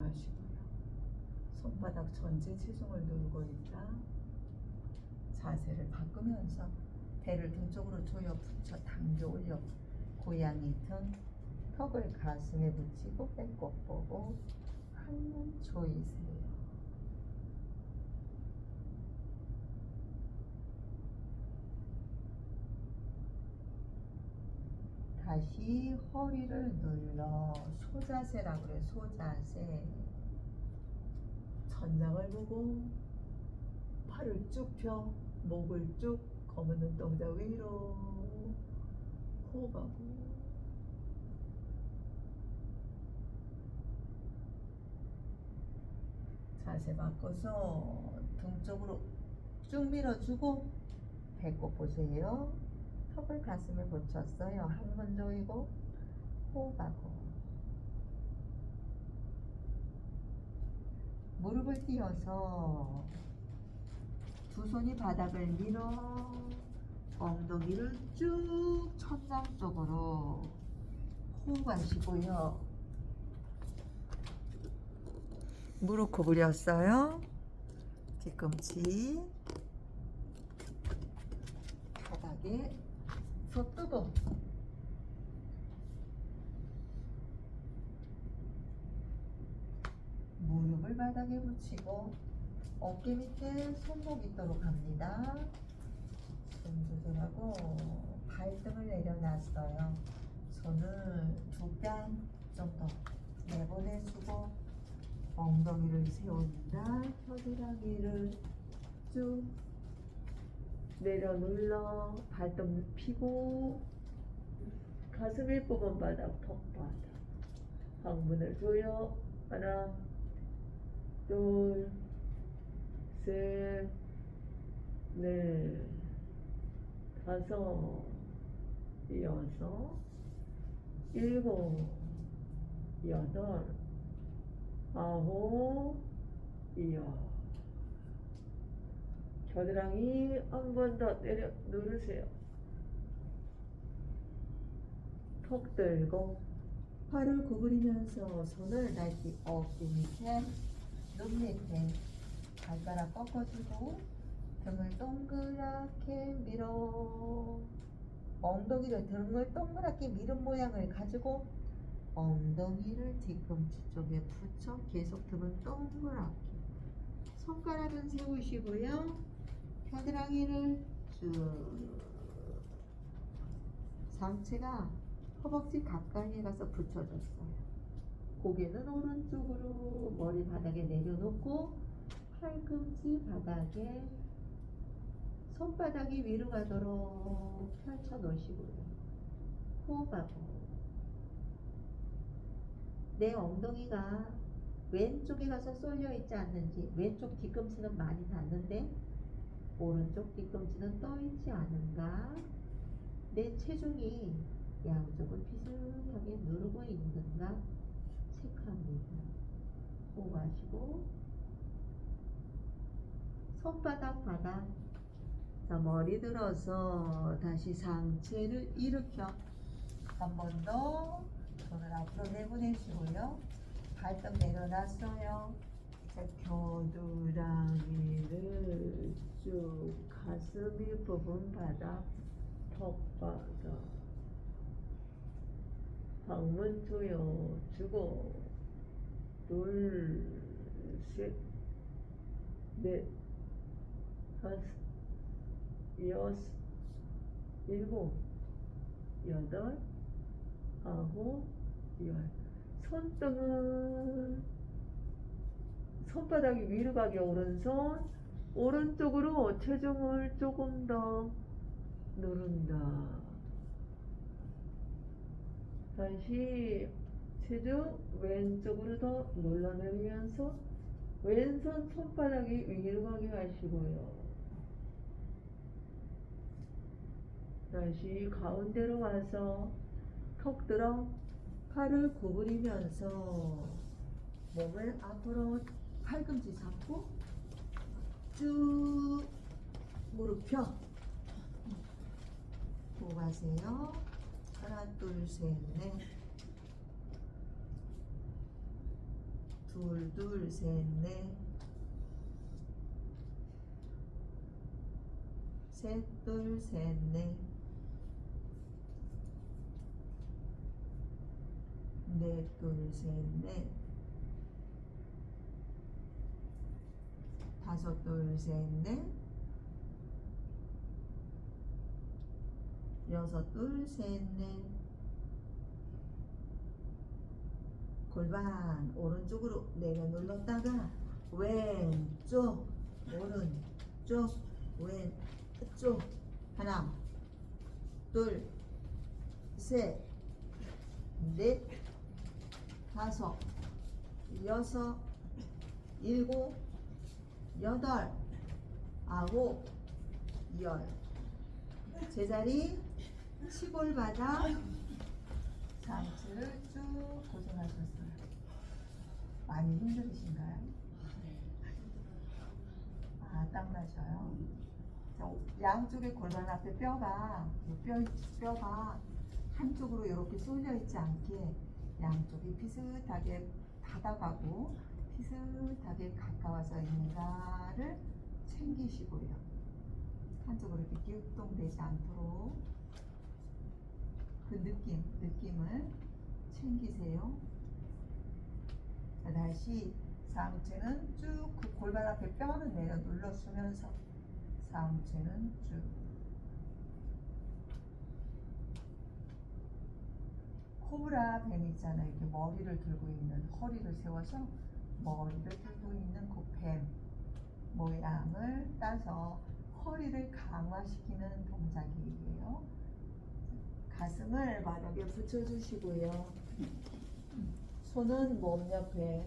하시고요. 손바닥 전체 체중을 누르고 있다. 자세를 바꾸면서 배를 등 쪽으로 조여 붙여 당겨 올려 고양이 등 턱을 가슴에 붙이고 배꼽 보고 한번 조이세요. 다시 허리를 눌러 소자세라고 그래 소자세. 천장을 보고 팔을 쭉 펴 목을 쭉 검은 눈동자 위로 호흡하고. 자세 바꿔서 등 쪽으로 쭉 밀어주고 배꼽 보세요 턱을 가슴에 붙였어요 한번 조이고 호흡하고 무릎을 띄어서 두 손이 바닥을 밀어 엉덩이를 쭉 천장 쪽으로 호흡하시고요. 무릎 구부렸어요. 뒤꿈치 바닥에 손뜨고 무릎을 바닥에 붙이고 어깨 밑에 손목 있도록 합니다. 손 조절하고 발등을 내려놨어요. 손을 두 뺨 정도 내보내주고 엉덩이를 세운다. 겨드랑이를 쭉 내려 눌러 발등 펴고 가슴 부분 바닥 턱 바닥 항문을 조여 하나 둘, 셋, 넷, 다섯, 여섯, 일곱, 여덟, 아홉, 열. 겨드랑이 한 번더 내려 누르세요. 턱 들고 팔을 구부리면서 손을 날개 어깨 밑에 눈 밑에 발가락 꺾어주고 등을 동그랗게 밀어 엉덩이를 등을 동그랗게 밀은 모양을 가지고 엉덩이를 뒤꿈치 쪽에 붙여 계속 등을 동그랗게 손가락은 세우시고요 겨드랑이를 쭉 상체가 허벅지 가까이에 가서 붙여줬어요. 고개는 오른쪽으로 머리 바닥에 내려놓고 팔꿈치 바닥에 손바닥이 위로 가도록 펼쳐 놓으시고요. 호흡하고. 내 엉덩이가 왼쪽에 가서 쏠려 있지 않는지 왼쪽 뒤꿈치는 많이 닿는데 오른쪽 뒤꿈치는 떠 있지 않은가? 내 체중이 양쪽을 비슷하게 누르고 있는가? 체크합니다. 호흡하시고. 손바닥 바닥 자 머리 들어서 다시 상체를 일으켜. 한 번 더 손을 앞으로 내보내시고요. 발등 내려놨어요. 자 겨드랑이를 쭉 가슴 위 부분 바닥 턱 바닥 방문 조여 주고 둘, 셋, 넷, 다섯, 여섯, 일곱, 여덟, 아홉, 열. 손등은 손바닥이 위로 가게 오른손 오른쪽으로 체중을 조금 더 누른다. 다시 체중 왼쪽으로 더 눌러내리면서 왼손 손바닥이 위로 가게 하시고요. 다시 가운데로 와서 턱 들어 팔을 구부리면서 몸을 앞으로 팔꿈치 잡고 쭉 무릎 펴 호흡하세요. 하나 둘 셋 넷. 둘, 둘, 셋, 넷. 셋, 둘, 셋, 넷. 넷, 둘, 셋, 넷. 다섯, 둘, 셋, 넷. 여섯, 둘, 셋, 넷. 골반 오른쪽으로 내려 눌렀다가 왼쪽 오른쪽 왼쪽 하나 둘셋넷 다섯 여섯 일곱 여덟 아홉 열 제자리 치골 바닥 상체를 쭉 고정하셨어요. 많이 힘들으신가요? 아, 땀 나셔요. 자, 양쪽의 골반 앞에 뼈가 이 뼈, 뼈가 한쪽으로 이렇게 쏠려 있지 않게 양쪽이 비슷하게 바닥하고 비슷하게 가까워져 있는가를 챙기시고요. 한쪽으로 이렇게 기웃동되지 않도록 그 느낌, 느낌을 챙기세요. 자, 다시 상체는 쭉 그 골반 앞에 뼈는 내려 눌러주면서 상체는 쭉 코브라 뱀 있잖아요. 이렇게 머리를 들고 있는 허리를 세워서 머리를 들고 있는 그뱀 모양을 따서 허리를 강화시키는 동작이에요. 가슴을 바닥에 붙여주시고요. 손은 몸 옆에.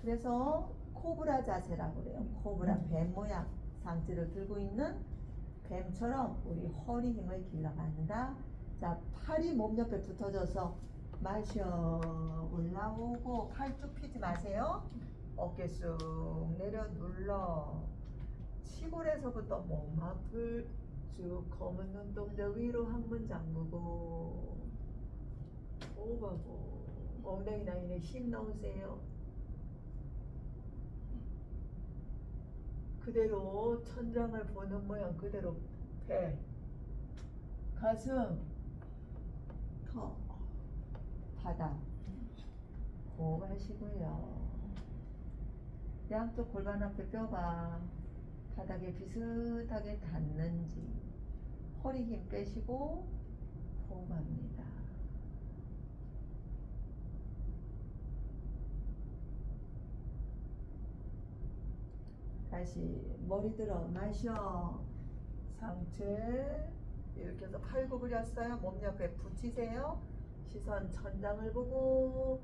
그래서 코브라 자세라고 그래요. 코브라 뱀 모양 상체를 들고 있는 뱀처럼 우리 허리 힘을 길러간다. 자, 팔이 몸 옆에 붙어져서 마셔 올라오고 팔쭉 펴지 마세요. 어깨 쑥 내려 눌러. 치골에서부터 몸 앞을 쭉 검은 눈동자 위로 한 번 잠그고 오가고 엉덩이 라인에 힘 넣으세요. 그대로 천장을 보는 모양 그대로 배 가슴 턱 바닥 호흡 하시고요. 양쪽 골반 앞에 뼈가 바닥에 비슷하게 닿는지 허리 힘 빼시고 호흡합니다. 다시 머리 들어 마셔. 상체 이렇게 해서 팔 구부렸어요. 몸 옆에 붙이세요 시선 천장을 보고